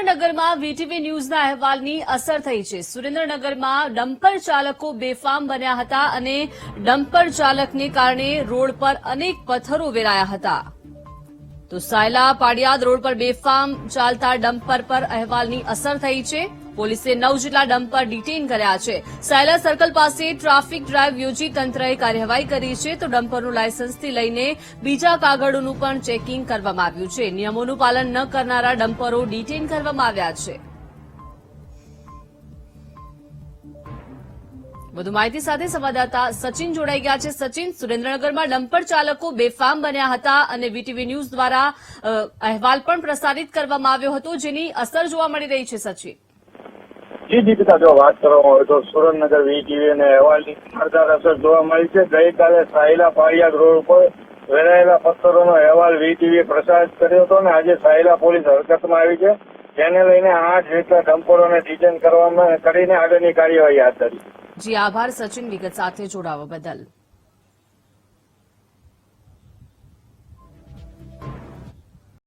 સુરેન્દ્રનગરમાં વીટીવી ન્યૂઝના અહેવાલની અસર થઈ છે. સુરેન્દ્રનગરમાં ડમ્પર ચાલકો બેફામ બન્યા હતા અને ડમ્પર ચાલકને કારણે રોડ પર અનેક પથ્થરો વેરાયા હતા. તો સાયલા પાડિયાદ રોડ પર બેફામ ચાલતા ડમ્પર પર અહેવાલની અસર થઈ છે. પોલીસે નવ જેટલા ડમ્પર ડિટેઇન કર્યા છે. સાયલા સર્કલ પાસે ટ્રાફિક ડ્રાઈવ યોજી તંત્રએ કાર્યવાહી કરી છે, તો ડમ્પરનું લાયસન્સથી લઈને બીજા કાગળોનું પણ ચેકિંગ કરવામાં આવ્યું છે. નિયમોનું પાલન ન કરનારા ડમ્પરો ડિટેઇન કરવામાં આવ્યા છે. વધુ માહિતી સાથે સંવાદદાતા સચિન જોડાઈ ગયા છે. સચિન, સુરેન્દ્રનગરમાં ડમ્પર ચાલકો બેફામ બન્યા હતા અને વીટીવી ન્યૂઝ દ્વારા અહેવાલ પણ પ્રસારિત કરવામાં આવ્યો હતો, જેની અસર જોવા મળી રહી છે, સચિન. જી દીપિકા જો વાત કરવામાં આવે તો સુરેન્દ્રનગર વીટીવી અને અહેવાલની જોરદાર અસર જોવા મળી છે. ગઈકાલે સાયલા પાળિયા રોડ ઉપર વેરાયેલા પથ્થરોનો અહેવાલ વીટીવીએ પ્રસારિત કર્યો હતો અને આજે સાયલા પોલીસ હરકતમાં આવી છે. જેને લઈને આઠ જેટલા ડમ્પરોને ડિટેન કરવામાં કરીને આગળની કાર્યવાહી હાથ ધરી જી, આભાર, સચિન વિગત સાથે જોડાવા બદલ.